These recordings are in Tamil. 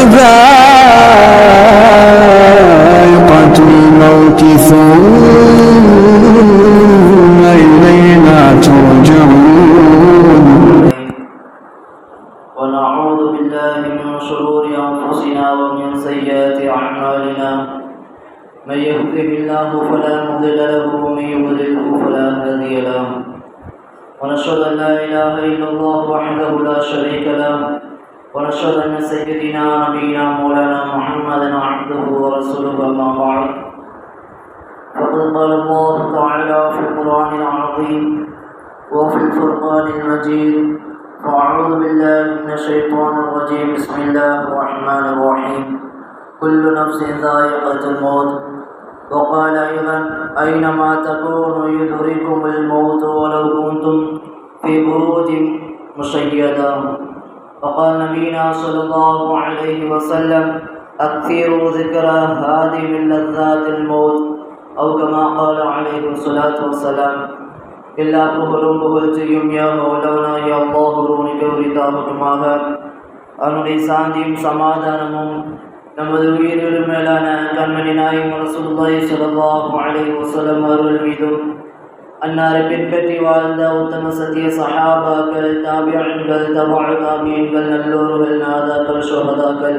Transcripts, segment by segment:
Ibrahim أينما تكونوا يدرككم الموت ولو كنتم في بروج مشيدة وقال نبينا صلى الله عليه وسلم أكثروا ذكر هذه من لذات الموت أو كما قال عليه الصلاة والسلام எல்லா புகழும் புகழ்ச்சியும் யா மௌலானா யா அல்லாஹுருக்கு உரித்தாகட்டுமாக அவனுடைய சாந்தியும் சமாதானமும் நமது உயிரிலும் மேலான கண்மணி நாயும் ரசூலுல்லாஹி ஸல்லல்லாஹு அலைஹி வஸல்லம் அவர்கள் மீதும் அன்னாரை பின்பற்றி வாழ்ந்த உத்தம சத்திய சஹாபாக்கள் தாபியன்கள் தபா தாபியன்கள் நல்லோர்கள் நாதாக்கள் சோகதாக்கள்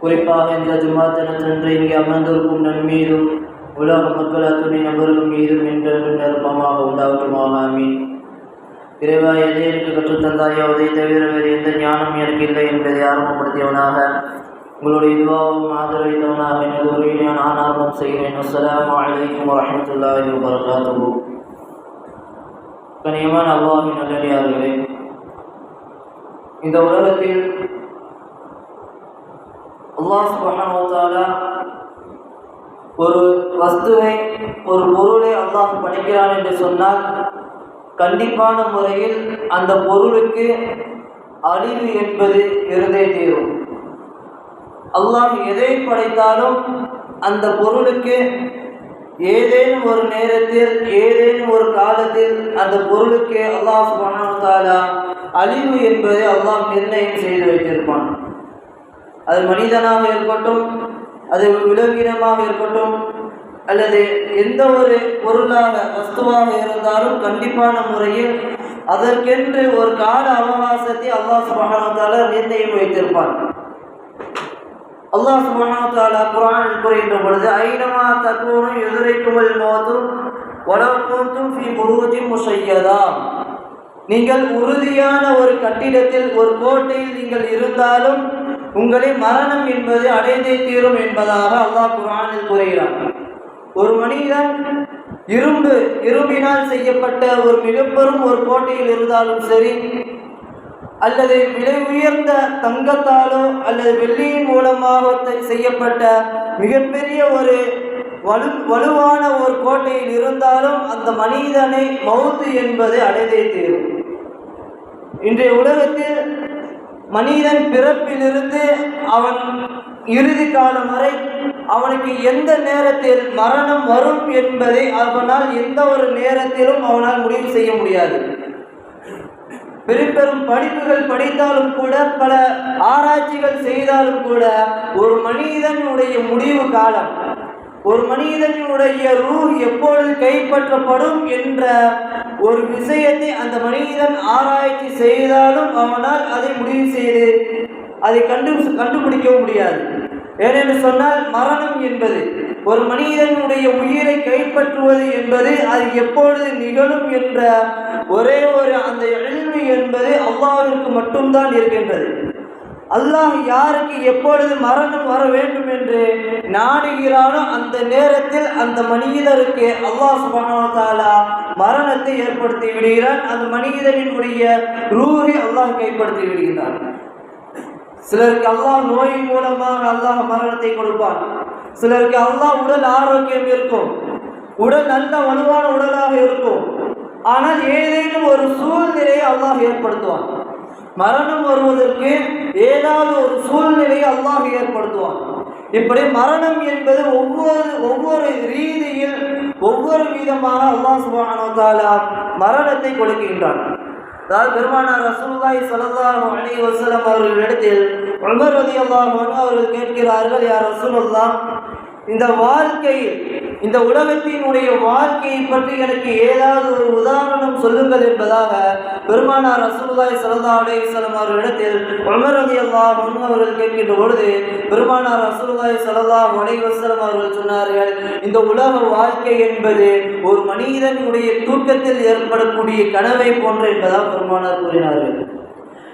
குறிப்பாக இந்த ஜுமாத்தனத்தன்று இங்கே அமர்ந்திருக்கும் நன்மீதும் உலக மக்கள் அத்துணை நபர்கள் மீதும் என்றென்று நிரப்பமாக உண்டாகட்டுமாக ஆமீன். இறைவா எதை எனக்கு கற்றுத்தந்தாயோ அதை தவிர வேறு எந்த ஞானம் எனக்கு இல்லை என்பதை ஆரம்பப்படுத்தியவனாக உங்களுடைய இதுவாகவும் ஆதரவித்தவனாக எனது உரையிலே நான் ஆர்வம் செய்கிறேன். அஸ்லாம் அலைக்கும் வரஹ்மத்துல்லாஹி வபரகாத்துஹு. கனியமான அல்லாஹின் நல்லடியார்களே இந்த உலகத்தில் அல்லாஹ் சுப்ஹானஹு ஒரு வஸ்துவை ஒரு பொருளை அல்லாஹ் படைக்கிறான் என்று சொன்னால் கண்டிப்பான முறையில் அந்த பொருளுக்கு அழிவு என்பது இருந்தே தீரும். அல்லாஹ் எதை படைத்தாலும் அந்த பொருளுக்கு ஏதேனும் ஒரு நேரத்தில் ஏதேனும் ஒரு காலத்தில் அந்த பொருளுக்கு அல்லாஹ் சுபஹானஹு அழிவு என்பதை அல்லாஹ் நிர்ணயம் செய்து வைத்திருப்பான். அது மனிதனாக இருக்கட்டும் அது விலங்கினமாக இருக்கட்டும் அல்லது எந்த ஒரு பொருளாக வஸ்துவாக இருந்தாலும் கண்டிப்பான முறையில் அதற்கென்று ஒரு கால அவகாசத்தை அல்லாஹ் சுபஹானத்தால நிர்ணயம் வைத்திருப்பான். அல்லாஹ் சுபஹானத்தால குரான் கூறுகின்ற பொழுது ஐனமா தக்கூனும் எதிரைக்குமல் மோதும் வளர்க்கும் ஃபி முருகி முசையதா. நீங்கள் உறுதியான ஒரு கட்டிடத்தில் ஒரு கோட்டையில் நீங்கள் இருந்தாலும் உங்களை மரணம் என்பது அடைந்தே தீரும் என்பதாக அல்லாஹ் குரானில் கூறுகிறான். ஒரு மனிதன் இரும்பு இரும்பினால் செய்யப்பட்ட ஒரு மிகப்பெரும் ஒரு கோட்டையில் இருந்தாலும் சரி அல்லது விலை உயர்ந்த தங்கத்தாலோ அல்லது வெள்ளியின் மூலமாக செய்யப்பட்ட மிகப்பெரிய ஒரு வலு வலுவான ஒரு கோட்டையில் இருந்தாலும் அந்த மனிதனை மவுத்து என்பது அடைதே தீரும். இன்றைய உலகத்தில் மனிதன் பிறப்பிலிருந்து அவன் இறுதி காலம் வரை அவனுக்கு எந்த நேரத்தில் மரணம் வரும் என்பதை அவனால் எந்த ஒரு நேரத்திலும் அவனால் முடிவு செய்ய முடியாது. பெரும் பெரும் படிப்புகள் படித்தாலும் கூட பல ஆராய்ச்சிகள் செய்தாலும் கூட ஒரு மனிதனுடைய முடிவு காலம் ஒரு மனிதனுடைய ரூ எப்பொழுது கைப்பற்றப்படும் என்ற ஒரு விஷயத்தை அந்த மனிதன் ஆராய்ச்சி செய்தாலும் அவனால் அதை முடிவு செய்து அதை கண்டு கண்டுபிடிக்கவும் முடியாது. ஏனென்று சொன்னால் மரணம் என்பது ஒரு மனிதனுடைய உயிரை கைப்பற்றுவது என்பது அது எப்பொழுது நிகழும் என்ற ஒரே ஒரு அந்த எழுமை என்பது அல்லாஹிற்கு மட்டும்தான் இருக்கின்றது. அல்லாஹ் யாருக்கு எப்பொழுது மரணம் வர வேண்டும் என்று நாடுகிறானோ அந்த நேரத்தில் அந்த மனிதருக்கு அல்லாஹ் சுபஹானஹு மரணத்தை ஏற்படுத்தி விடுகிறான். அந்த மனிதனினுடைய ரூஹை அல்லாஹ் கைப்படுத்தி விடுகிறான் சிலருக்கு அல்லாஹ் நோயின் மூலமாக அல்லாஹ் மரணத்தை கொடுப்பான். சிலருக்கு அல்லா உடல் ஆரோக்கியம் இருக்கும். உடல் நல்ல வலுவான உடலாக இருக்கும். ஆனால் ஏதேனும் ஒரு சூழ்நிலையை அல்லாஹ் ஏற்படுத்துவான். மரணம் வருவதற்கு ஏதாவது ஒரு சூழ்நிலையை அல்லாஹ் ஏற்படுத்துவான். இப்படி மரணம் என்பது ஒவ்வொரு ஒவ்வொரு ரீதியில் ஒவ்வொரு விதமான அல்லாஹ் சுபஹானஹு வ மரணத்தை கொடுக்கின்றான். அதாவது பெருமானார் ரசூலுல்லாஹி ஸல்லல்லாஹு அலி வசலம் அவர்களிடத்தில் உமர் ரதி அல்லாஹ் அவர்கள் கேட்கிறார்கள் யார் ரசூலுல்லாஹ் இந்த வாழ்க்கையில் இந்த உலகத்தினுடைய வாழ்க்கையை பற்றி எனக்கு ஏதாவது ஒரு உதாரணம் சொல்லுங்கள் என்பதாக பெருமானார் ரசூலுல்லாஹி சரதா அலைஹி அவர்களிடத்தில் உமர் அல்லா முன் அவர்கள் கேட்கின்ற பொழுது பெருமானார் ரசூலுல்லாஹி சரதா அலைவசலம் அவர்கள் சொன்னார்கள் இந்த உலக வாழ்க்கை என்பது ஒரு மனிதனுடைய தூக்கத்தில் ஏற்படக்கூடிய கனவை போன்ற என்பதாக பெருமானார் கூறினார்கள்.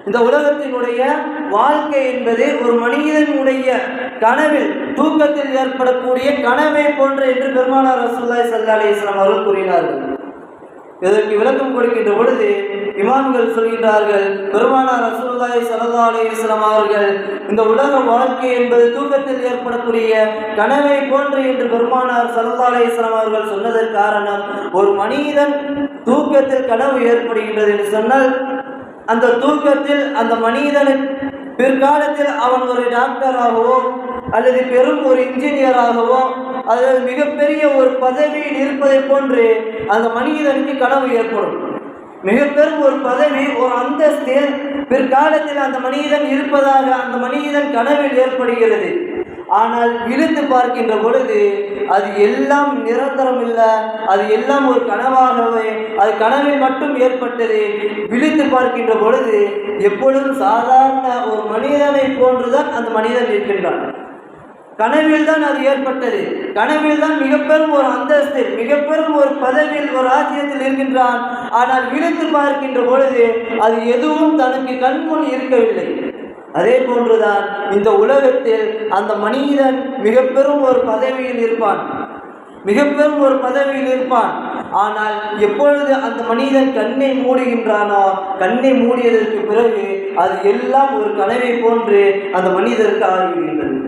இந்த உலகத்தினுடைய வாழ்க்கை என்பது ஒரு மனிதனுடைய கனவில் தூக்கத்தில் ஏற்படக்கூடிய கனவை போன்று என்று பெருமானார் ரசூல்லாய் சல்லா அலிஸ்லாம் அவர்கள் கூறினார்கள். இதற்கு விளக்கம் கொடுக்கின்ற பொழுது இமாம்கள் சொல்கின்றார்கள் பெருமானார் ரசூல்லாய் சல்லா அலி இஸ்லாம் அவர்கள் இந்த உலக வாழ்க்கை என்பது தூக்கத்தில் ஏற்படக்கூடிய கனவை போன்று என்று பெருமானார் சல்லா அலி இஸ்லாம் அவர்கள் சொன்னதற்கு காரணம் ஒரு மனிதன் தூக்கத்தில் கனவு ஏற்படுகின்றது என்று சொன்னால் அந்த தூக்கத்தில் அந்த மனிதனுக்கு பிற்காலத்தில் அவன் ஒரு டாக்டராகவோ அல்லது பெரும் ஒரு இன்ஜினியராகவோ அல்லது மிகப்பெரிய ஒரு பதவியில் இருப்பதை போன்று அந்த மனிதனுக்கு கனவு ஏற்படும். மிகப்பெரும் ஒரு பதவி ஒரு அந்தஸ்தில் பிற்காலத்தில் அந்த மனிதன் இருப்பதாக அந்த மனிதன் கனவில் ஏற்படுகிறது. ஆனால் இழுத்து பார்க்கின்ற பொழுது அது எல்லாம் நிரந்தரம் இல்லை அது எல்லாம் ஒரு கனவாகவே அது கனவில் மட்டும் ஏற்பட்டது. விழித்து பார்க்கின்ற பொழுது எப்பொழுதும் சாதாரண ஒரு மனிதனை போன்றுதான் அந்த மனிதன் இருக்கின்றான். கனவில் தான் அது ஏற்பட்டது. கனவில் தான் மிகப்பெரும் ஒரு அந்தஸ்து மிகப்பெரும் ஒரு பதவியில் ஒரு ஆச்சரியத்தில் இருக்கின்றான் ஆனால் விழுந்து பார்க்கின்ற பொழுது அது எதுவும் தனக்கு கண்முன் இருக்கவில்லை. அதே போன்றுதான் இந்த உலகத்தில் அந்த மனிதன் மிகப்பெரும் ஒரு பதவியில் இருப்பான். மிகப்பெரும் ஒரு பதவியில் இருப்பான். ஆனால் எப்பொழுது அந்த மனிதன் கண்ணை மூடுகின்றானோ கண்ணை மூடியதற்கு பிறகு அது எல்லாம் ஒரு கனவை போன்று அந்த மனிதருக்கு ஆகிவிடுகின்றது.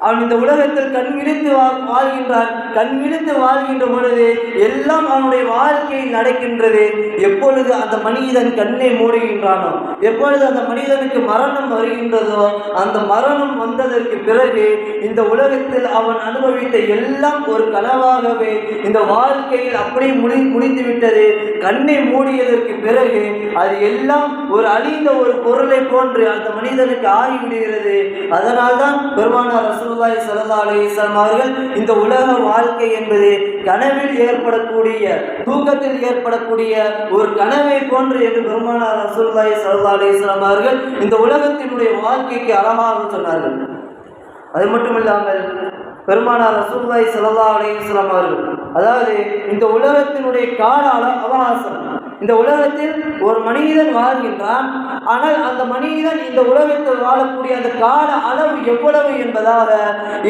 அவன் இந்த உலகத்தில் கண் விழித்து வா- வாழ்கின்றான். கண் விழித்து வாழ்கின்ற பொழுது எல்லாம் அவனுடைய வாழ்க்கையில் நடக்கின்றது. எப்பொழுது அந்த மனிதன் கண்ணை மூடுகின்றானோ எப்பொழுது அந்த மனிதனுக்கு மரணம் வருகின்றதோ அந்த மரணம் வந்ததற்கு பிறகு இந்த உலகத்தில் அவன் அனுபவித்த எல்லாம் ஒரு கனவாகவே இந்த வாழ்க்கையில் அப்படியே முடி முடிந்து விட்டது கண்ணை மூடியதற்கு பிறகு அது எல்லாம் ஒரு அழிந்த ஒரு பொருளை போன்று அந்த மனிதனுக்கு ஆகிவிடுகிறது. அதனால்தான் பெருமானார் ரசூல்லாய் ஸல்லல்லாஹு அலைஹி அவர்கள் இந்த உலக வாழ்க்கை என்பது கனவில் ஏற்படக்கூடிய தூக்கத்தில் ஏற்படக்கூடிய ஒரு கனவை போன்று என்று பெருமானார் ரசூல்லாய் ஸல்லல்லாஹு அலைஹி அவர்கள் இந்த உலகத்தினுடைய வாழ்க்கைக்கு அழகாக சொன்னார்கள். அது மட்டும் இல்லாமல் பெருமானார் ரசூல்லாய் ஸல்லல்லாஹு அலைஹி அவர்கள். அதாவது இந்த உலகத்தினுடைய கால அவகாசம். இந்த உலகத்தில் ஒரு மனிதன் வாழ்கின்றான். ஆனால் அந்த மனிதன் இந்த உலகத்தில் வாழக்கூடிய அந்த கால அளவு எவ்வளவு என்பதாக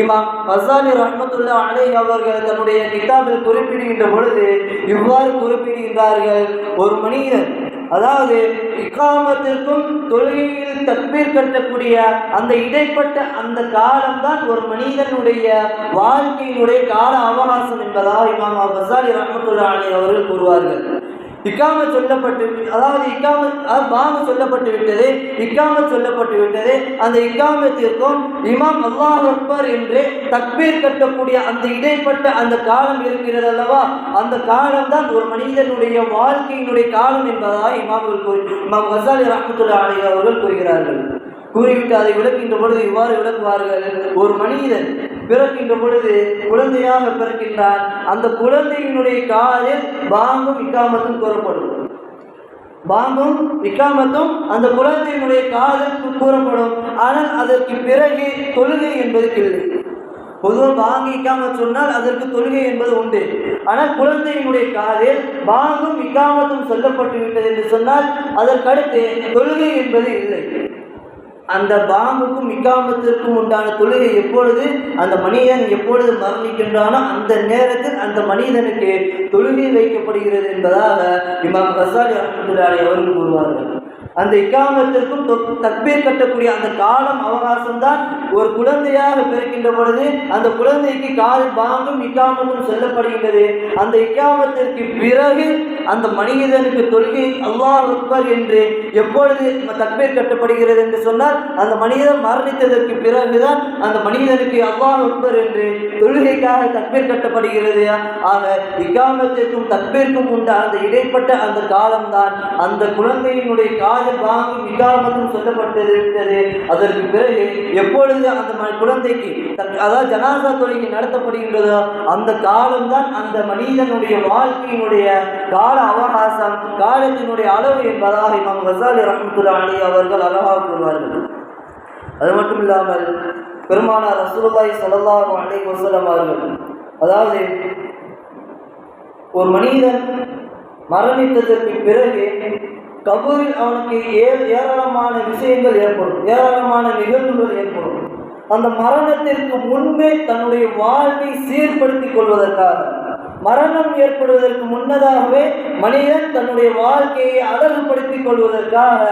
இமாம் ஹசானி ரஹமத்துல்லா அலை அவர்கள் தன்னுடைய கிதாபில் குறிப்பிடுகின்ற பொழுது இவ்வாறு குறிப்பிடுகின்றார்கள். ஒரு மனிதன் அதாவது இக்காமத்திற்கும் தொழுகையில் தக்பீர் கட்டக்கூடிய அந்த இடைப்பட்ட அந்த காலம்தான் ஒரு மனிதனுடைய வாழ்க்கையினுடைய கால அவகாசம் என்பதாக இமாம் பசாரி ரஹமத்துல்லா அலி அவர்கள் கூறுவார்கள். இக்காம சொல்லப்பட்டு அதாவது இக்காம அதாவது பாங்கு சொல்லப்பட்டு விட்டது இக்காம சொல்லப்பட்டு விட்டது அந்த இக்காமத்திற்கும் இமாம் அல்லாஹ் அக்பர் என்று தக்பீர் கட்டக்கூடிய அந்த இடைப்பட்ட அந்த காலம் இருக்கிறது அல்லவா? அந்த காலம் தான் ஒரு மனிதனுடைய வாழ்க்கையினுடைய காலம் என்பதாக இமாம்கள் கூறி இமாம் கசாலி ரஹமத்துல்லா அலி அவர்கள் கூறுகிறார்கள். கூறிவிட்டு அதை விளக்கின்ற பொழுது இவ்வாறு விளக்குவார்கள் ஒரு மனிதன் பிறக்கின்ற பொழுது குழந்தையாக பிறக்கின்றான். அந்த குழந்தையினுடைய காலில் பாங்கும் இக்காமத்தும் கூறப்படும். பாங்கும் இக்காமத்தும் அந்த குழந்தையினுடைய காதில் கூறப்படும். ஆனால் அதற்கு பிறகு தொழுகை என்பது இல்லை. பொதுவாக பாங்கு இக்காம சொன்னால் அதற்கு தொழுகை என்பது உண்டு. ஆனால் குழந்தையினுடைய காதில் பாங்கும் இக்காமத்தும் சொல்லப்பட்டு விட்டது என்று சொன்னால் அதற்கடுத்து தொழுகை என்பது இல்லை. அந்த பாங்குக்கும் இக்காமத்திற்கும் உண்டான தொழுகை எப்பொழுது? அந்த மனிதன் எப்பொழுது மரணிக்கின்றானோ அந்த நேரத்தில் அந்த மனிதனுக்கு தொழுகை வைக்கப்படுகிறது என்பதாக இமாம் கசாலி அஹமதுல்லாரி அவர்கள் கூறுவார்கள். அந்த இக்காமத்திற்கும் தக்பீர் கட்டக்கூடிய அந்த காலம் அவகாசம் தான் ஒரு குழந்தையாக பிறக்கின்ற பொழுது அந்த குழந்தைக்கு கால் பாங்கும் இக்காமத்தும் சொல்லப்படுகின்றது. அந்த இக்காமத்திற்கு பிறகு அந்த மனிதனுக்கு தொழுகை அல்லாஹ் அக்பர் என்று எப்பொழுது தக்பீர் கட்டப்படுகிறது என்று சொன்னால் அந்த மனிதன் மரணித்ததற்கு பிறகுதான் அந்த மனிதனுக்கு அல்லாஹ் அக்பர் என்று தொழுகைக்காக தக்பீர் கட்டப்படுகிறது. ஆக இக்காமத்திற்கும் தக்பீர்க்கும் உண்ட அந்த இடைப்பட்ட அந்த காலம்தான். அந்த குழந்தையினுடைய காதல் வாங்கி இக்காமத்தும் சொல்லப்பட்டது விட்டது அதற்கு பிறகு எப்பொழுது அந்த குழந்தைக்கு அதாவது ஜனாதா தொழுகை நடத்தப்படுகின்றதோ அந்த காலம்தான் அந்த மனிதனுடைய வாழ்க்கையினுடைய கால அவகாசம் காலத்தினுடைய அளவு என்பதாக இமாம் ஹசாலி ரஹமத்துல்லா அலி அவர்கள் அழகாக கூறுவார்கள். அது மட்டும் இல்லாமல் பெருமானார் ரசூலுல்லாஹி சொல்லலாம் அலைஹி வஸல்லம் அவர்கள் அதாவது ஒரு மனிதன் மரணித்ததற்கு பிறகு கபூரில் அவனுக்கு ஏ ஏராளமான விஷயங்கள் ஏற்படும். ஏராளமான நிகழ்வுகள் ஏற்படும். அந்த மரணத்திற்கு முன்பே தன்னுடைய வாழ்வை சீர்படுத்திக் கொள்வதற்காக மரணம் ஏற்படுவதற்கு முன்னதாகவே மனிதன் தன்னுடைய வாழ்க்கையை அழகுபடுத்திக் கொள்வதற்காக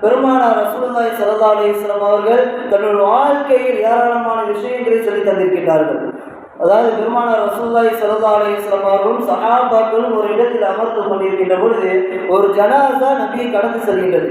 பெருமானார் ரசூலுல்லாஹி ஸல்லல்லாஹு அலைஹி அவர்கள் தன்னுடைய வாழ்க்கையில் ஏராளமான விஷயங்களை சொல்லி தந்திருக்கிறார்கள் அதாவது பெருமானார் ரசூல்லாய் ஸல்லல்லாஹு அலைஹி அவர்களும் சஹாபாக்களும் ஒரு இடத்தில் அமர்ந்து கொண்டிருக்கின்ற பொழுது ஒரு ஜனாசா நபியை கடந்து செல்கின்றது.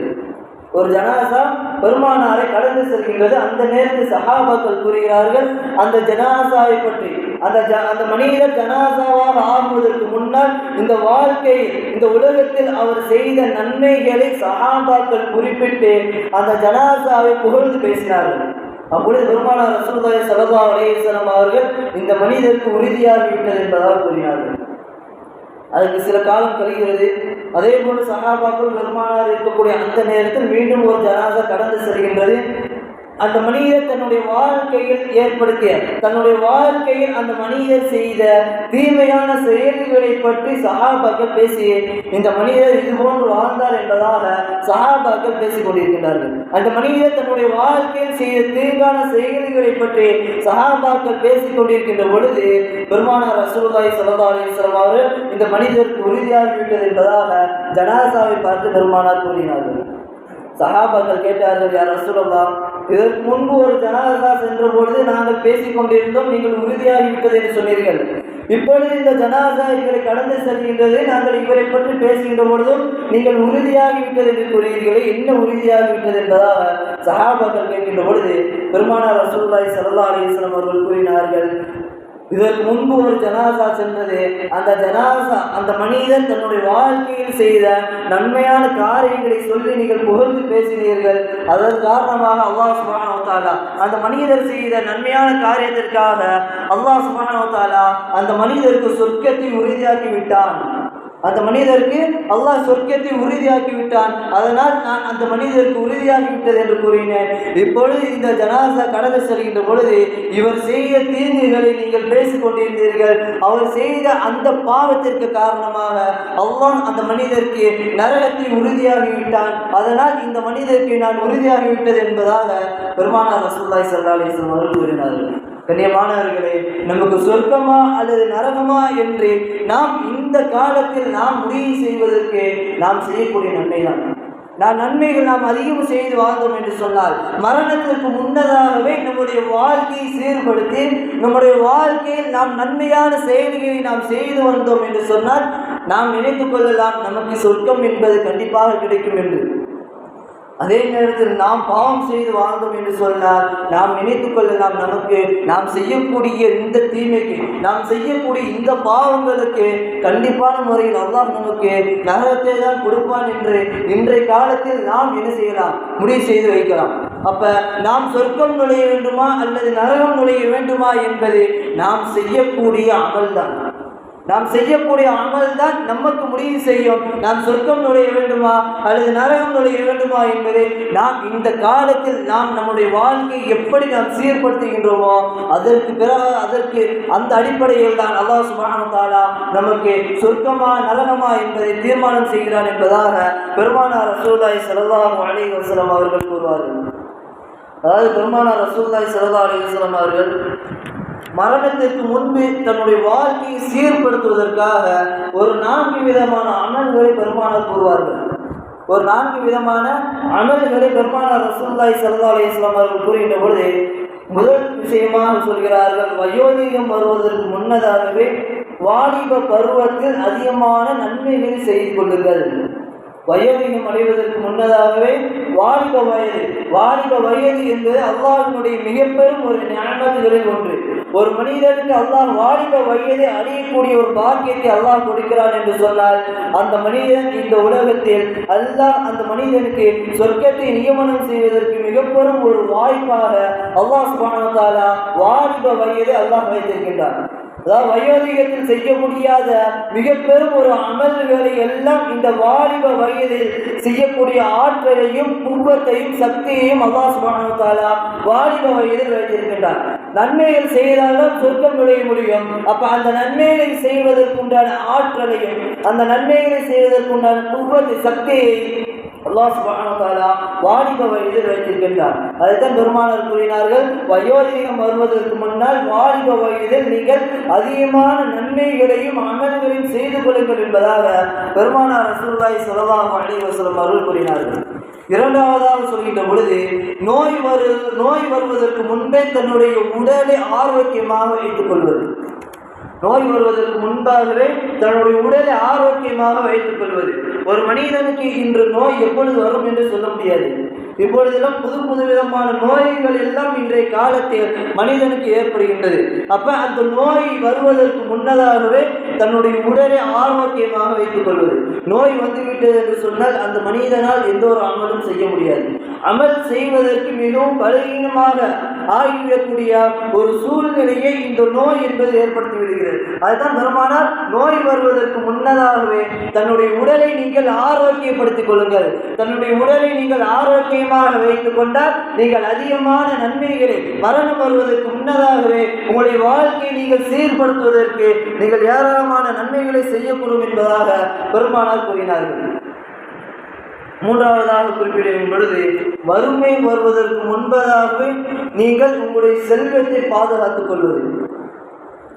ஒரு ஜனாசா பெருமானாரை கடந்து செல்கின்றது. அந்த நேரத்தில் சஹாபாக்கள் கூறுகிறார்கள் அந்த ஜனாசாவை பற்றி. அந்த ஜ அந்த மனிதர் ஜனாசாவாக ஆகுவதற்கு முன்னால் இந்த வாழ்க்கை இந்த உலகத்தில் அவர் செய்த நன்மைகளை சஹாபாக்கள் குறிப்பிட்டு அந்த ஜனாசாவை புகழ்ந்து பேசினார்கள். அப்பொழுது பெருமானார் ரசூலுல்லாஹி சலபா அலைஹி அவர்கள் இந்த மனிதருக்கு உறுதியாகிவிட்டது என்பதாக கூறினார்கள். அதுக்கு சில காலம் கழிகிறது. அதே போன்று சகாபாக்கள் பெருமானார் இருக்கக்கூடிய அந்த நேரத்தில் மீண்டும் ஒரு ஜனாசா கடந்து செல்கின்றது. அந்த மனிதர் தன்னுடைய வாழ்க்கையில் ஏற்படுத்திய தன்னுடைய வாழ்க்கையில் அந்த மனிதர் செய்த தீமையான செயல்களை பற்றி சகாபாக்கள் பேசி இந்த மனிதர் இது போன்று வாழ்ந்தார் என்பதாக சஹாபாக்கள் பேசிக் கொண்டிருக்கிறார்கள் அந்த மனிதர் தன்னுடைய வாழ்க்கையில் செய்த தீங்கான செயல்களை பற்றி சஹாபாக்கள் பேசிக் கொண்டிருக்கின்ற பொழுது பெருமானார் ரசூலுல்லாஹி ஸல்லல்லாஹு அலைஹி அவர்கள் இந்த மனிதருக்கு உறுதியாகிவிட்டது என்பதாக ஜனாசாவை பார்த்து பெருமானார் கூறினார்கள். சஹாபாக்கள் கேட்டார்கள் யார் ரசூலுல்லா இதற்கு முன்பு ஒரு ஜனாதா சென்ற பொழுது நாங்கள் பேசிக் கொண்டிருந்தோம் நீங்கள் உறுதியாகிவிட்டது என்று சொன்னீர்கள். இப்பொழுது இந்த ஜனாதா இவரை கடந்து செல்கின்றது நாங்கள் இவரை பற்றி பேசுகின்ற பொழுதும் நீங்கள் உறுதியாகிவிட்டது என்று கூறுகிறீர்களே என்ன உறுதியாகிவிட்டது என்பதாக சஹாபாக்கள் கேட்கின்ற பொழுது பெருமானார் ரசூல்லாய் சல்லா அலிஸ்லாம் அவர்கள் கூறினார்கள் இதற்கு முன்பு ஒரு ஜனாசா சென்றது. அந்த ஜனாசா அந்த மனிதன் தன்னுடைய வாழ்க்கையில் செய்த நன்மையான காரியங்களை சொல்லி நீங்கள் புகழ்ந்து பேசினீர்கள். அதன் காரணமாக அல்லாஹ் சுப்ஹானஹு அந்த மனிதர் செய்த நன்மையான காரியத்திற்காக அல்லாஹ் சுப்ஹானஹு அந்த மனிதருக்கு சொர்க்கத்தை உறுதியாக்கி விட்டான். அந்த மனிதருக்கு அல்லாஹ் சொர்க்கத்தை உறுதியாக்கி விட்டான் அதனால் நான் அந்த மனிதருக்கு உறுதியாகி விட்டது என்று கூறினேன். இப்பொழுது இந்த ஜனாசா கடந்து செல்கின்ற பொழுது இவர் செய்த தீங்குகளை நீங்கள் பேசிக் கொண்டிருந்தீர்கள். அவர் செய்த அந்த பாவத்திற்கு காரணமாக அல்லாஹ் அந்த மனிதருக்கு நரகத்தை உறுதியாகி விட்டான் அதனால் இந்த மனிதருக்கு நான் உறுதியாகி விட்டது என்பதாக பெருமானார் ரசூல்லாய் சல்லா அலிஸ்லாம் அவர்கள் கூறினார்கள். கண்ணியமானவர்களே நமக்கு சொர்க்கமா அல்லது நரகமா என்று நாம் இந்த காலத்தில் நாம் முடிவு செய்வதற்கு நாம் செய்யக்கூடிய நன்மைதான். நான் நன்மைகள் நாம் அதிகம் செய்து வாழ்ந்தோம் என்று சொன்னால் மரணத்திற்கு முன்னதாகவே நம்முடைய வாழ்க்கையை சீர்படுத்தி நம்முடைய வாழ்க்கையில் நாம் நன்மையான செயல்களை நாம் செய்து வந்தோம் என்று சொன்னால் நாம் நினைத்துக் கொள்ளலாம் நமக்கு சொர்க்கம் என்பது கண்டிப்பாக கிடைக்கும் என்று. அதே நேரத்தில் நாம் பாவம் செய்து வாழ்ந்தோம் என்று சொன்னால் நாம் நினைத்து கொள்ளலாம் நமக்கு. நாம் செய்யக்கூடிய இந்த தீமைக்கு நாம் செய்யக்கூடிய இந்த பாவங்களுக்கு கண்டிப்பான முறையில் அல்லாஹ் நமக்கு நரகத்தை தான் கொடுப்பான் என்று இன்றைய காலத்தில் நாம் என்ன செய்யலாம்? முடிவு செய்து வைக்கலாம். அப்ப நாம் சொர்க்கம் நுழைய வேண்டுமா அல்லது நரகம் நுழைய வேண்டுமா என்பது நாம் செய்யக்கூடிய அமல்தான். நாம் செய்யக்கூடிய அமல் தான் நமக்கு முடிவு செய்யும். நாம் சொர்க்கம் நுழைய வேண்டுமா? அல்லது நரகம் நுழைய வேண்டுமா என்பதை நாம் இந்த காலத்தில் நாம் நம்முடைய வாழ்க்கையை எப்படி நாம் சீர்படுத்துகின்றோமோ அதற்கு பிறகு அதற்கு அந்த அடிப்படையில் தான் அல்லாஹ் சுப்ஹானஹு தாலா நமக்கு சொர்க்கமா நரகமா என்பதை தீர்மானம் செய்கிறான் என்பதாக பெருமானார் ரசூலுல்லாஹி ஸல்லல்லாஹு அலைஹி அவர்கள் கூறுவார்கள். அதாவது பெருமானார் ரசூல்லாய் ஸல்லல்லாஹு அலைஹி அவர்கள் மரணத்திற்கு முன்பு தன்னுடைய வாழ்க்கையை சீர்படுத்துவதற்காக ஒரு நான்கு விதமான அமல்களை பெருமானார் கூறுவார்கள். ஒரு நான்கு விதமான அமல்களை பெருமானார் ரசூல்லாய் சல்லா அலி இஸ்லாம் அவர்கள் கூறுகின்ற பொழுது முதல் விஷயமாக சொல்கிறார்கள் வயோதிகம் வருவதற்கு முன்னதாகவே வாலிப பருவத்தில் அதிகமான நன்மைகளை செய்து கொள்ளுங்கள். வயோதிகம் அடைவதற்கு முன்னதாகவே வாலிப வயது. வாலிப வயது என்பது அல்லாஹினுடைய மிகப்பெரும் ஒரு ஞானத்துகளில் ஒன்று. ஒரு மனிதனுக்கு அல்லாஹ் வாலிப வயதை அடையக்கூடிய ஒரு பாக்கியத்தை அல்லாஹ் கொடுக்கிறான் என்று சொன்னால் அந்த மனிதன் இந்த உலகத்தில் அல்லாஹ் அந்த மனிதனுக்கு சொர்க்கத்தை நியமனம் செய்வதற்கு மிகப்பெரும் ஒரு வாய்ப்பாக அல்லாஹ் சுப்ஹானஹு வாலிப வயதை அல்லாஹ் வைத்திருக்கின்றான். அதாவது வயோதிகத்தில் செய்ய முடியாத மிக பெரும் ஒரு அமல்களை எல்லாம் இந்த வாலிப வயதில் செய்யக்கூடிய ஆற்றலையும் கும்பத்தையும் சக்தியையும் அல்லாஹ் சுப்ஹானஹு வாலிப வயதில் வைத்திருக்கின்றார் நன்மைகள் செய்தாலும் சொர்க்கம் நுழைய முடியும். அப்ப அந்த நன்மைகளை செய்வதற்குண்டான ஆற்றலையும் அந்த நன்மைகளை செய்வதற்குண்டான கும்பத்தை சக்தியை அல்லாஹ் சுப்ஹானஹு தஆலா வாலிப வயதில் வைத்திருக்கின்றார். அதைத்தான் பெருமானார் கூறினார்கள் வயோதிகம் வருவதற்கு முன்னால் வாலிப வயதில் நீங்கள் அதிகமான நன்மைகளையும் அமல்களையும் செய்து கொள்ளுங்கள் என்பதாக பெருமானார் ரசூல்லாய் ஸல்லல்லாஹு அலைஹி அருள் கூறினார்கள். இரண்டாவதாக சொல்கின்ற பொழுது நோய் வரு நோய் வருவதற்கு முன்பே தன்னுடைய உடலை ஆரோக்கியமாக வைத்துக் கொள்வது. நோய் வருவதற்கு முன்பாகவே தன்னுடைய உடலை ஆரோக்கியமாக வைத்துக் கொள்வது. ஒரு மனிதனுக்கு இன்று நோய் எப்பொழுது வரும் என்று சொல்ல முடியாது. இப்பொழுதெல்லாம் புது புது விதமான நோய்கள் எல்லாம் இன்றைய காலத்தில் மனிதனுக்கு ஏற்படுகின்றது. அப்ப அந்த நோய் வருவதற்கு முன்னதாகவே தன்னுடைய உடலை ஆரோக்கியமாக வைத்துக் கொள்வது. நோய் வந்துவிட்டது என்று சொன்னால் அந்த மனிதனால் எந்த ஒரு அமலும் செய்ய முடியாது. அமல் செய்வதற்கு மிகவும் பலகீனமாக ஆகிவிடக்கூடிய ஒரு சூழ்நிலையை இந்த நோய் என்பது ஏற்படுத்தி விடுகிறது. அதுதான் பெருமானார் நோய் வருவதற்கு முன்னதாகவே தன்னுடைய உடலை நீங்கள் ஆரோக்கியப்படுத்திக் கொள்ளுங்கள். தன்னுடைய உடலை நீங்கள் ஆரோக்கியமாக வைத்துக் கொண்டால் நீங்கள் அதிகமான நன்மைகளை மரணம் வருவதற்கு முன்னதாகவே உங்களுடைய வாழ்க்கையை நீங்கள் சீர்படுத்துவதற்கு நீங்கள் ஏராளமான நன்மைகளை செய்யக்கூடும் என்பதாக பெருமானார் கூறினார்கள். மூன்றாவதாக குறிப்பிடும் பொழுது வறுமை வருவதற்கு முன்பதாகவே நீங்கள் உங்களுடைய செல்வத்தை பாதுகாத்துக் கொள்வது.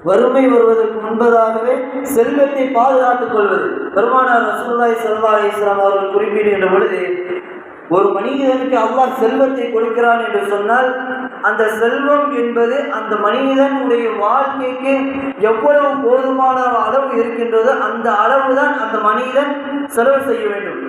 வறுமை வருவதற்கு முன்பதாகவே செல்வத்தை பாதுகாத்துக் கொள்வது. பெருமானார் ரசூல்லாய் ஸல்லல்லாஹு இஸ்லாம் அவர்கள் குறிப்பிடுகின்ற பொழுது ஒரு மனிதனுக்கு அல்லாஹ் செல்வத்தை கொடுக்கிறான் என்று சொன்னால் அந்த செல்வம் என்பது அந்த மனிதனுடைய வாழ்க்கைக்கு எவ்வளவு போதுமான அளவு இருக்கின்றதோ அந்த அளவு தான் அந்த மனிதன் செலவு செய்ய வேண்டும்.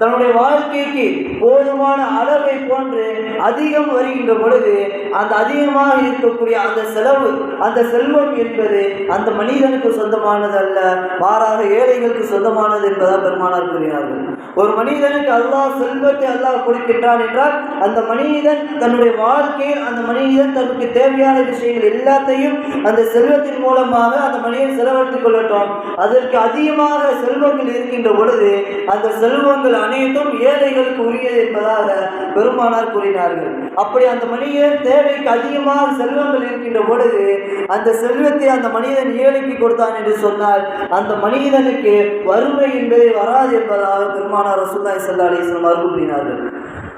தன்னுடைய வாழ்க்கைக்கு போதுமான அளவை போன்று அதிகம் வருகின்ற பொழுது அந்த அதிகமாக இருக்கக்கூடிய அந்த செலவு அந்த செல்வம் என்பது அந்த மனிதனுக்கு சொந்தமானது அல்ல மாறாக ஏழைகளுக்கு சொந்தமானது என்பதாக பெருமானார் கூறினார்கள். ஒரு மனிதனுக்கு அல்லாஹ் செல்வத்தை அல்லாஹ் கொடுக்கின்றான் என்றால் அந்த மனிதன் தன்னுடைய வாழ்க்கையில் அந்த மனிதன் தனக்கு தேவையான விஷயங்கள் எல்லாத்தையும் அந்த செல்வத்தின் மூலமாக அந்த மனிதன் செலவழித்துக் கொள்ளட்டும். அதற்கு அதிகமாக செல்வங்கள் இருக்கின்ற பொழுது அந்த செல்வங்கள் அனைத்தும் ஏழைகளுக்கு உரியது என்பதாக பெருமானார் கூறினார்கள். அப்படி அந்த மனிதன் தேவைக்கு அதிகமாக செல்வங்கள் இருக்கின்ற பொழுது அந்த செல்வத்தை அந்த மனிதன் ஏழைக்கு கொடுத்தான் என்று சொன்னால் அந்த மனிதனுக்கு வறுமை என்பதை வராது என்பதாக பெருமானார் ரசூல்லாய் சல்லா அலிஸ்லாம் கூறினார்கள்.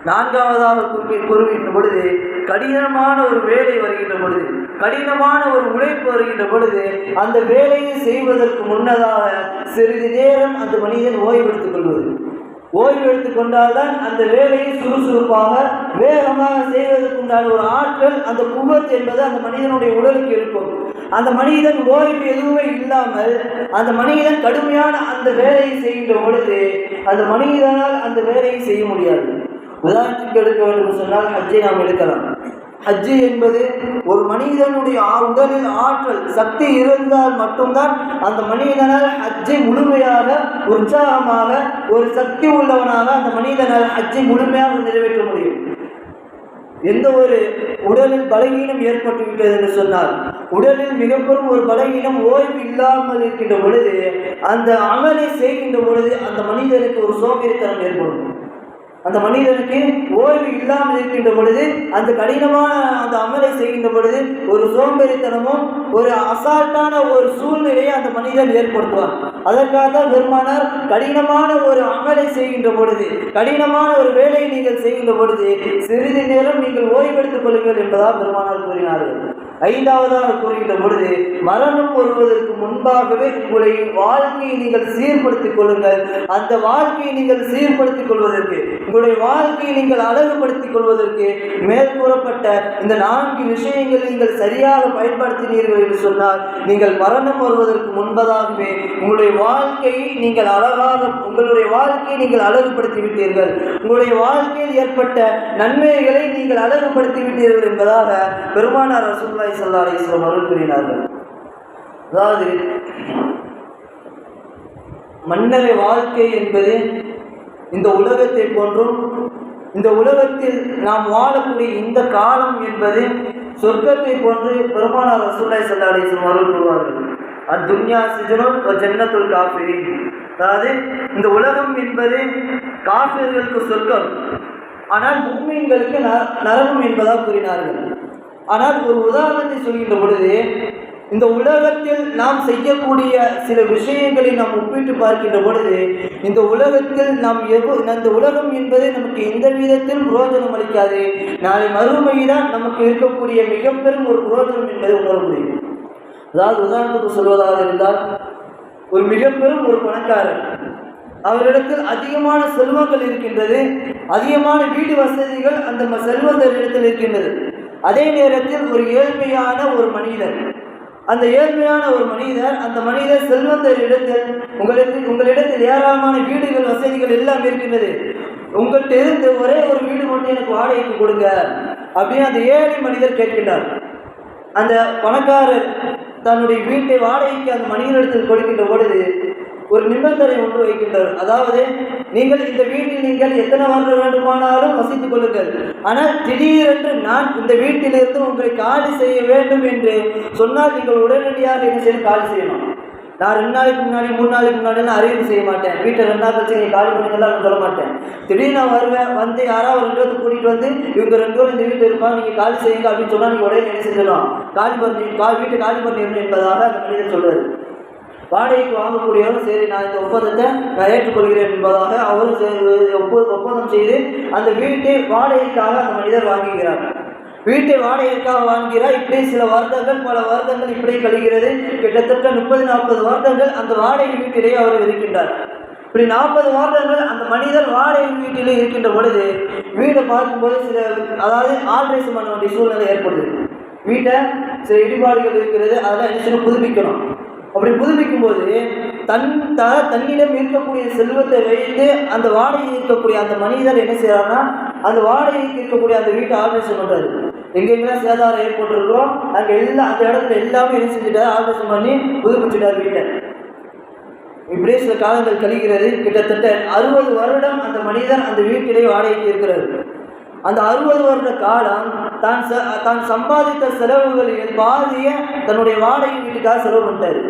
நான்காவதாக குறிப்பி கூறுகின்ற பொழுது கடினமான ஒரு வேலை வருகின்ற பொழுது கடினமான ஒரு உழைப்பு வருகின்ற பொழுது அந்த வேலையை செய்வதற்கு முன்னதாக சிறிது நேரம் அந்த மனிதன் ஓய்வெடுத்துக் கொள்வது. ஓய்வு எடுத்துக்கொண்டால்தான் அந்த வேலையை சுறுசுறுப்பாக வேகமாக செய்வதற்குண்டான ஒரு ஆற்றல் அந்த குவத் என்பது அந்த மனிதனுடைய உடலுக்கு இருக்கும். அந்த மனிதன் ஓய்வு எதுவுமே இல்லாமல் அந்த மனிதன் கடுமையான அந்த வேலையை செய்கின்ற பொழுது அந்த மனிதனால் அந்த வேலையை செய்ய முடியாது. உதாரணத்துக்கு எடுக்க வேண்டும் சொன்னால் ஹஜ்ஜை நாம் எடுக்கலாம். ஹஜ்ஜு என்பது ஒரு மனிதனுடைய உடலில் ஆற்றல் சக்தி இருந்தால் மட்டும்தான் அந்த மனிதனால் ஹஜ்ஜை முழுமையாக உற்சாகமாக ஒரு சக்தி உள்ளவனாக அந்த மனிதனால் ஹஜ்ஜை முழுமையாக நிறைவேற்ற முடியும். எந்த ஒரு உடலில் பலகீனம் ஏற்பட்டு விட்டது என்று சொன்னால் உடலில் மிகப்பெரும் ஒரு பலகீனம் ஓய்வு இல்லாமல் இருக்கின்ற பொழுது அந்த அமலை செய்கின்ற பொழுது அந்த மனிதனுக்கு ஒரு சோம்பேறித்தனம் ஏற்படும். அந்த மனிதனுக்கு ஓய்வு இல்லாமல் இருக்கின்ற பொழுது அந்த கடினமான அந்த அமலை செய்கின்ற பொழுது ஒரு சோம்பேறித்தனமும் ஒரு அசால்ட்டான ஒரு சூழ்நிலையை அந்த மனிதன் ஏற்படுத்துவார் அதற்காக தான் பெருமானார் கடினமான ஒரு அமலை செய்கின்ற பொழுது கடினமான ஒரு வேலையை நீங்கள் செய்கின்ற பொழுது சிறிது நேரம் நீங்கள் ஓய்வெடுத்துக் கொள்ளுங்கள் என்பதாக பெருமானார் கூறினார்கள். ஐந்தாவதாக கூறுகின்ற பொழுது மரணம் வருவதற்கு முன்பாகவே உங்களை வாழ்க்கையை நீங்கள் சீர்படுத்திக் கொள்ளுங்கள். அந்த வாழ்க்கையை நீங்கள் சீர்படுத்திக் கொள்வதற்கு உங்களுடைய வாழ்க்கையை நீங்கள் அழகுபடுத்திக் கொள்வதற்கு மேற்கூறப்பட்ட இந்த நான்கு விஷயங்களை நீங்கள் சரியாக பயன்படுத்தினீர்கள் என்று சொன்னால் நீங்கள் மரணம் வருவதற்கு முன்பதாகவே உங்களுடைய வாழ்க்கையை நீங்கள் அழகாக உங்களுடைய வாழ்க்கையை நீங்கள் அழகுபடுத்தி விட்டீர்கள் உங்களுடைய வாழ்க்கையில் ஏற்பட்ட நன்மைகளை நீங்கள் அழகுபடுத்தி விட்டீர்கள் என்பதாக பெருமானார் அலி சல்லா அலிஸ்லாம் அவர்கள் கூறினார்கள். அதாவது மன்னரை வாழ்க்கை என்பது இந்த உலகத்தை போன்றும் இந்த உலகத்தில் நாம் வாழக்கூடிய இந்த காலம் என்பது சொர்க்கத்தை போன்று பெருமானார் ரசூல்லாய் சல்லா அலிஸ்லாம் அவர்கள் கூறுவார்கள். அத்துன்யா சிஜனும் ஜன்னத்துல் காஃபிரி அதாவது இந்த உலகம் என்பது காஃபிர்களுக்கு சொர்க்கம் ஆனால் முக்மீன்களுக்கு ந- நரகம் என்பதாக கூறினார்கள். ஆனால் ஒரு உதாரணத்தை சொல்கின்ற பொழுது இந்த உலகத்தில் நாம் செய்யக்கூடிய சில விஷயங்களை நாம் ஒப்பிட்டு பார்க்கின்ற பொழுது இந்த உலகத்தில் நாம் எவ்வ இந்த உலகம் என்பது நமக்கு எந்த விதத்திலும் புரோஜனம் அளிக்காது. நாளை மறுமையில்தான் நமக்கு இருக்கக்கூடிய மிக பெரும் ஒரு புரோஜனம் என்பதை உணர முடியும். அதாவது உதாரணத்துக்கு சொல்வதாக இருந்தால் ஒரு மிக பெரும் ஒரு பணக்காரர் அவரிடத்தில் அதிகமான செல்வங்கள் இருக்கின்றது அதிகமான வீடு வசதிகள் அந்த செல்வந்தரிடத்தில் இருக்கின்றது. அதே நேரத்தில் ஒரு ஏழ்மையான ஒரு மனிதர். அந்த ஏழ்மையான ஒரு மனிதர் அந்த மனிதர் செல்வந்தரிடத்தில் உங்களுக்கு உங்களிடத்தில் ஏராளமான வீடுகள் வசதிகள் எல்லாம் இருக்கின்றது. உங்கள்கிட்ட இருந்து ஒரே ஒரு வீடு மட்டும் எனக்கு வாடகைக்கு கொடுங்க அப்படின்னு அந்த ஏழை மனிதர் கேட்கின்றார். அந்த பணக்காரர் தன்னுடைய வீட்டை வாடகைக்கு அந்த மனிதனிடத்தில் கொடுக்கின்ற பொழுது ஒரு நிபந்தனை ஒன்று வைக்கின்றார். அதாவது நீங்கள் இந்த வீட்டில் நீங்கள் எத்தனை வருடம் வேண்டுமானாலும் வசித்துக் கொள்ளுங்கள். ஆனால் திடீரென்று நான் இந்த வீட்டிலிருந்து உங்களை காலி செய்ய வேண்டும் என்று சொன்னால் நீங்கள் உடனடியாக என்ன செய்யணும் காலி செய்யணும். நான் ரெண்டு நாளைக்கு முன்னாடி மூணு நாளைக்கு முன்னாடிலாம் அறிவு செய்ய மாட்டேன். வீட்டை ரெண்டு நாள் கழிச்சு நீங்கள் காலி பண்ணுங்கள்லாம் சொல்ல மாட்டேன். திடீர்னு நான் வருவேன் வந்து யாராவது ரெண்டு பேர்த்து கூட்டிகிட்டு வந்து இவங்க ரெண்டு பேரும் இந்த வீட்டில் இருப்பாங்க நீங்கள் காலி செய்யுங்க அப்படின்னு சொன்னால் நீங்கள் உடனே என்ன செஞ்சிடலாம் காலி பண்ணி கா வீட்டை காலி பண்ணிடணும் என்பதாக அந்த மனிதர் சொல்றாரு. வாடகைக்கு வாங்கக்கூடியவர் சரி நான் இந்த ஒப்பந்தத்தை நான் ஏற்றுக்கொள்கிறேன் என்பதாக அவரும் ஒப்பந்தம் செய்து அந்த வீட்டை வாடகைக்காக அந்த மனிதர் வாங்குகிறார். வீட்டை வாடகைக்காக வாங்குகிறார். இப்படி சில வருடங்கள் பல வருடங்கள் இப்படி கழிகிறது. கிட்டத்தட்ட முப்பது நாற்பது வருடங்கள் அந்த வாடகை வீட்டிலேயே அவர் இருக்கின்றார். இப்படி நாற்பது வருடங்கள் அந்த மனிதர் வாடகை வீட்டிலே இருக்கின்ற பொழுது வீடை பார்க்கும்போது சில அதாவது ஆல்ட்ரேஷன் பண்ண வேண்டிய சூழ்நிலை ஏற்படுது. வீட்டை சில இடிபாடுகள் இருக்கிறது அதெல்லாம் என்ன புதுப்பிக்கணும். அப்படி புதுப்பிக்கும் போது தன் த தன்னிடம் இருக்கக்கூடிய செல்வத்தை வைத்து அந்த வாடகை இருக்கக்கூடிய அந்த மனிதர் என்ன செய்யறாருன்னா அந்த வாடகைக்கு இருக்கக்கூடிய அந்த வீட்டை ஆல்ட்ரேஷன் பண்றாரு எங்கெங்கெல்லாம் சேதாரம் ஏற்பட்டுருக்கோ அங்கே எல்லா அந்த இடத்துல எல்லாமே என்ன செஞ்சுட்டாரு? ஆல்ட்ரேஷன் பண்ணி புதுப்பிச்சுட்டார் வீட்டை. இப்படியே சில காலங்கள் கழிகிறது. கிட்டத்தட்ட அறுபது வருடம் அந்த மனிதன் அந்த வீட்டிலே வாடகைக்கு இருக்கிறார். அந்த அறுபது வருட காலம் தான் ச தான் சம்பாதித்த செலவுகளில் பாதியை தன்னுடைய வாடகை வீட்டுக்காக செலவு பண்ணிட்டாரு.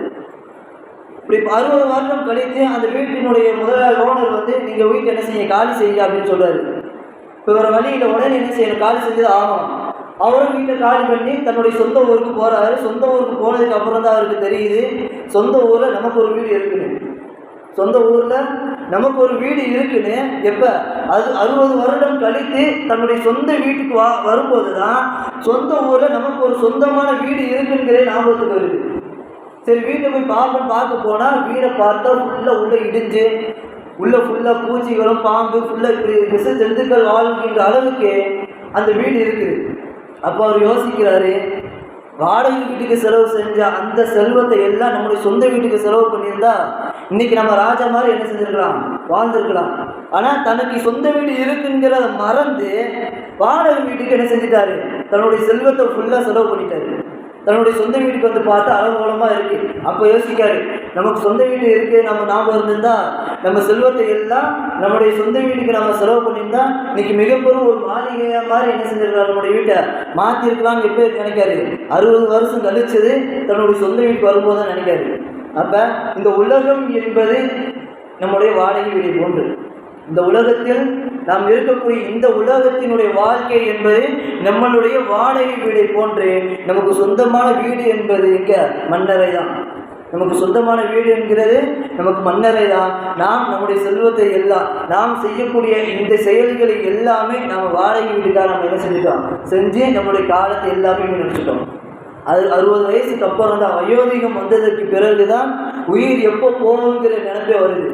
இப்படி அறுபது வருடம் கழித்து அந்த வீட்டினுடைய முதலாளி ஓனர் வந்து நீங்கள் வீட்டை என்ன செய்ய காலி செய்யுங்க அப்படின்னு சொல்கிறாரு இப்போ வேறு வழியில் உடனே என்ன செய்யணும்? காலி செஞ்சது ஆகணும். அவரும் வீட்டை காலி பண்ணி தன்னுடைய சொந்த ஊருக்கு போகிறாரு சொந்த ஊருக்கு போனதுக்கு அப்புறம் தான் அவருக்கு தெரியுது சொந்த ஊரில் நமக்கு ஒரு வீடு இருக்குது சொந்த ஊரில் நமக்கு ஒரு வீடு இருக்குன்னு எப்போ? அது அறுபது வருடம் கழித்து தன்னுடைய சொந்த வீட்டுக்கு வா வரும்போது தான் சொந்த ஊரில் நமக்கு ஒரு சொந்தமான வீடு இருக்குங்கிறே ஞாபகத்துக்கு வருது. சரி வீட்டை போய் பார்ப்போம் பார்க்க போனால் வீடை பார்த்தா ஃபுல்லாக உள்ளே இடிஞ்சு உள்ளே ஃபுல்லாக பூச்சிகளும் பாம்பு ஃபுல்லாக இப்படி விஷ ஜந்துக்கள் வாழ்கின்ற அளவுக்கு அந்த வீடு இருக்குது. அப்போ அவர் யோசிக்கிறாரு வாடகை வீட்டுக்கு செலவு செஞ்ச அந்த செல்வத்தை எல்லாம் நம்முடைய சொந்த வீட்டுக்கு செலவு பண்ணியிருந்தா இன்னைக்கு நம்ம ராஜா மாதிரி என்ன செஞ்சிருக்கலாம்? வாழ்ந்திருக்கலாம். ஆனால் தனக்கு சொந்த வீடு இருக்குங்கிறத மறந்து வாடகை வீட்டுக்கு என்ன செஞ்சிட்டாரு? தன்னுடைய செல்வத்தை ஃபுல்லாக செலவு பண்ணிட்டாரு. தன்னுடைய சொந்த வீட்டுக்கு வந்து பார்த்தா அலங்கோலமாக இருக்குது அப்போ யோசிக்காரு நமக்கு சொந்த வீடு இருக்குது நம்ம ஞாபகம் இருந்திருந்தா நம்ம செல்வத்தை எல்லாம் நம்முடைய சொந்த வீட்டுக்கு நம்ம செலவு பண்ணியிருந்தா இன்னைக்கு மிகப்பெரும் ஒரு மாளிகையாக மாதிரி என்ன செஞ்சிருக்காரு நம்முடைய வீட்டை? மாற்றிருக்கலாம்னு எப்போ நினைக்காரு? அறுபது வருஷம் கழிச்சது தன்னுடைய சொந்த வீட்டுக்கு வரும்போது தான் நினைக்காரு. அப்போ இந்த உலகம் என்பது நம்முடைய வாடகை வீடு போன்று. இந்த உலகத்தில் நாம் இருக்கக்கூடிய இந்த உலகத்தினுடைய வாழ்க்கை என்பது நம்மளுடைய வாடகை வீடை போன்று நமக்கு சொந்தமான வீடு என்பது இங்க மன்னரை தான் நமக்கு சொந்தமான வீடு என்கிறது நமக்கு மன்னரை தான் நாம் நம்முடைய செல்வத்தை எல்லாம் நாம் செய்யக்கூடிய இந்த செயல்களை எல்லாமே நாம் வாடகை வீட்டுக்காக நம்ம என்ன செஞ்சுட்டோம்? செஞ்சு நம்முடைய காலத்தை எல்லாமே நினச்சிட்டோம் அது அறுபது வயசுக்கு அப்புறம் தான் வயோதிகம் வந்ததற்கு பிறகு தான் உயிர் எப்போ போகுங்கிற நினைப்பே வருது.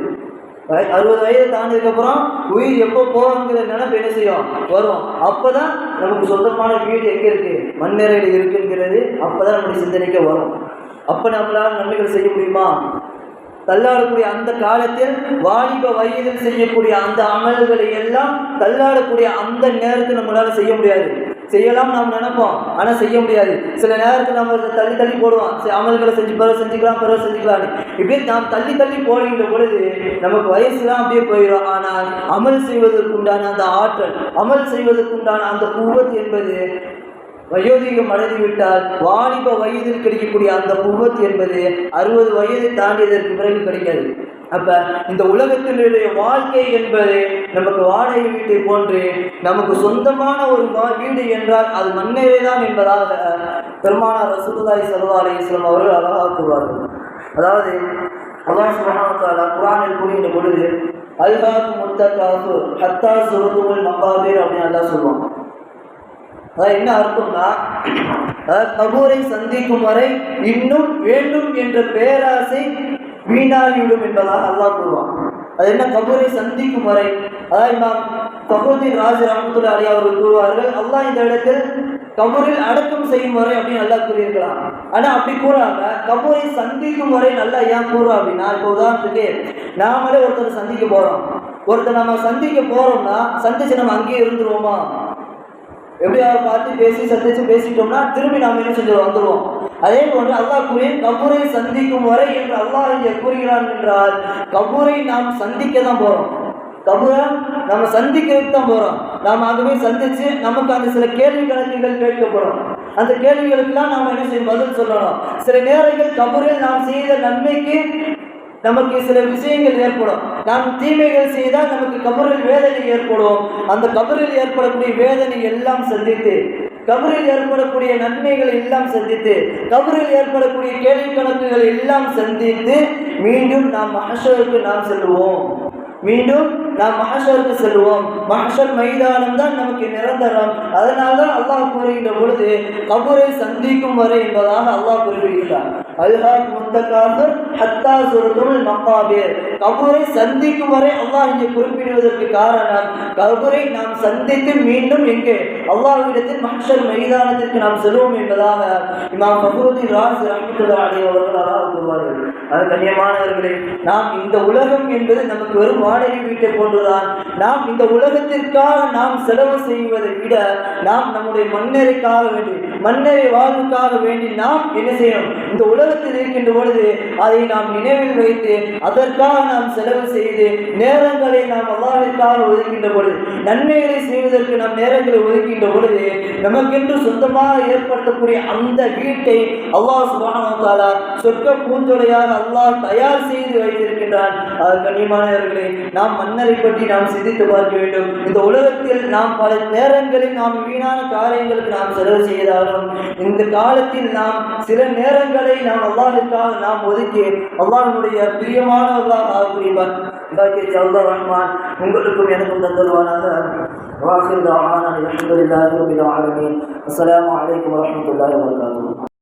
அறுபது வயது தாண்டியதுக்கப்புறம் உயிர் எப்போ போகுங்கிற நினைப்பு என்ன செய்யும்? வரும். அப்போ தான் நமக்கு சொந்தமான வீடு எங்கே இருக்குது மண்ணறையில் இருக்குங்கிறது அப்போ தான் நம்முடைய சிந்தனைக்கு வரும். அப்போ நம்மளால் நன்மைகள் செய்ய முடியுமா? தள்ளாடக்கூடிய அந்த காலத்தில் வாலிப வயதில் செய்யக்கூடிய அந்த அமல்களை எல்லாம் தள்ளாடக்கூடிய அந்த நேரத்தில் நம்மளால் செய்ய முடியாது. செய்யலாம் நாம் நினைப்போம். ஆனால் செய்ய முடியாது. சில நேரத்தில் நம்ம தள்ளி தள்ளி போடுவோம். சரி, அமல்களை செஞ்சு பிறகு செஞ்சுக்கலாம் பிறகு செஞ்சுக்கலாம்னு. இப்படியே நாம் தள்ளி தள்ளி போடுகின்ற பொழுது நமக்கு வயசுலாம் அப்படியே போயிடும். ஆனால் அமல் செய்வதற்குண்டான அந்த ஆற்றல் அமல் செய்வதற்குண்டான அந்த குவத் என்பது வயோதிகம் அடைந்து விட்டால் வாலிப வயதில் கிடைக்கக்கூடிய அந்த குவத் என்பது அறுபது வயது தாண்டியதற்கு பிறகு கிடைக்காது. அப்போ இந்த உலகத்தினுடைய வாழ்க்கை என்பது நமக்கு வாடகை வீட்டை போன்று நமக்கு சொந்தமான ஒரு வா- வீடு என்றால் அது மண்ணேவே தான் என்பதாக பெருமானார் ரசூலுல்லாஹி ஸல்லல்லாஹு அலைஹி வஸல்லம் அவர்கள் அழகாக கூறுவார்கள். அதாவது அல்லாஹ் சுப்ஹானஹு வ தஆலா குர்ஆனில் கூறுகின்ற பொழுது அல்ஹாக்கு முத்தகாஃபு ஹத்தா சுருதுல் மகாபீர் அப்படின்னு அல்லாஹ் சொல்லுவான். அதாவது என்ன அர்த்தம்னா அதாவது கபூரை சந்திக்கும் வரை இன்னும் வேண்டும் என்ற பேராசை வீணாகிவிடும் என்பதாக அல்லாஹ் கூறுவான். அது என்ன? கபூரை சந்திக்கும் வரை அதாவது நாம் பகுதின் ராஜ் ரஹமத்துல்லா அலி அவர்கள் கூறுவார்கள் அல்லாஹ் இந்த இடத்தில் கபூரில் அடக்கம் செய்யும் வரை அப்படின்னு நல்லா கூறியிருக்கலாம். ஆனா அப்படி கூறாம கபூரை சந்திக்கும் வரை நல்லா ஏன் கூறுறோம் அப்படின்னா இப்போ உதாரணத்துக்கு நாமளே ஒருத்தர் சந்திக்க போறோம். ஒருத்தர் நம்ம சந்திக்க போறோம்னா சந்திச்சு நம்ம அங்கேயே இருந்துருவோமா? எப்படியாவது பார்த்து பேசி சந்திச்சு பேசிட்டோம்னா திரும்பி நாம் என்ன செஞ்சு வந்துடுவோம் அதே போன்று அல்லாஹ் கூறிய கபூரை சந்திக்கும் வரை என்று அல்லாஹ் இங்கே கூறுகிறான் என்றால் கபூரை நாம் சந்திக்க தான் போகிறோம் கபூரை நம்ம சந்திக்கிறதுக்கு தான் போகிறோம் நாம் அங்கே போய் சந்தித்து நமக்கு அந்த சில கேள்வி கணக்குகள் கேட்க போகிறோம் அந்த கேள்விகளுக்கெல்லாம் நாம் என்ன செய்யும் பதில் சொல்லணும். சில நேரங்கள் கபூரில் நாம் செய்த நன்மைக்கு நமக்கு சில விஷயங்கள் ஏற்படும். நாம் தீமைகள் செய்தால் நமக்கு கபரில் வேதனை ஏற்படும். அந்த கபரில் ஏற்படக்கூடிய வேதனை எல்லாம் சந்தித்து கபரில் ஏற்படக்கூடிய நன்மைகளை எல்லாம் சந்தித்து கபரில் ஏற்படக்கூடிய கேள்வி கணக்குகளை எல்லாம் சந்தித்து மீண்டும் நாம் மகஷருக்கு நாம் செல்வோம். மீண்டும் நாம் மஹஷருக்கு செல்வோம் மஹஷர் மைதானம் தான் நமக்கு நிரந்தரம். அதனால தான் அல்லாஹ் கூறுகின்ற பொழுது கபூரை சந்திக்கும் வரை என்பதாக அல்லாஹ் குறிப்பிடுகிறார். அல்ஹாக் முத்தகாசர் ஹத்தா சுருதுல் மக்காபீர் கபூரை சந்திக்கும் வரை அல்லாஹ் இங்கே குறிப்பிடுவதற்கு காரணம் கபூரை நாம் சந்தித்து மீண்டும் எங்கே? அல்லாஹ்விடத்தில் மஹஷர் மைதானத்திற்கு நாம் செல்வோம் என்பதாக இமாம் ஃபக்ருதீன் ராஜ் ரஹ்மத்துல்லாஹி அவர்கள் அல்லாஹ் கூறுவார்கள். அது கண்ணியமானவர்களே நாம் இந்த உலகம் என்பது நமக்கு வெறும் வாடகை வீட்டை போன்றுதான் நாம் இந்த உலகத்திற்காக நாம் செலவு செய்வதை விட நாம் நம்முடைய மண்ணறைக்காக வேண்டி மண்ணறை வாழ்வுக்காக வேண்டி நாம் என்ன செய்யணும்? இந்த உலகத்தில் இருக்கின்ற பொழுது அதை நாம் நினைவில் வைத்து அதற்காக நாம் செலவு செய்து நேரங்களை நாம் அல்லாவிற்காக ஒதுக்கின்ற பொழுது நன்மைகளை செய்வதற்கு நாம் நேரங்களை ஒதுக்கின்ற பொழுது நமக்கென்று சொந்தமாக ஏற்படுத்தக்கூடிய அந்த வீட்டை அல்லாஹ் சுபானா வ தஆலா சொர்க்க பூஞ்சொலையாக அல்லாஹ் தயார் செய்து வைத்திருக்கின்றான். அது கண்ணியமானவர்களே நாம் மன்னரை பற்றி நாம் சிந்தித்து பார்க்க வேண்டும். இந்த உலகத்தில் நாம் பல நேரங்களில் நாம் வீணான காரியங்களுக்கு நாம் செலவு செய்தாலும் இந்த காலத்தில் நாம் சில நேரங்களை நாம் அல்லாஹிற்காக நாம் ஒதுக்கி அல்லாஹ்வுடைய பிரியமானவர்களாக ஆகக்கூடியவர் பாக்கிய அல்லாஹ் ரஹ்மான் உங்களுக்கும் எனக்கும் தந்தருவானாக. வாஹிர் தாவானா அல்ஹம்துலில்லாஹி ரப்பில் ஆலமீன். அஸ்ஸலாமு அலைக்கும் வரஹ்மத்துல்லாஹி வபரகாத்துஹு.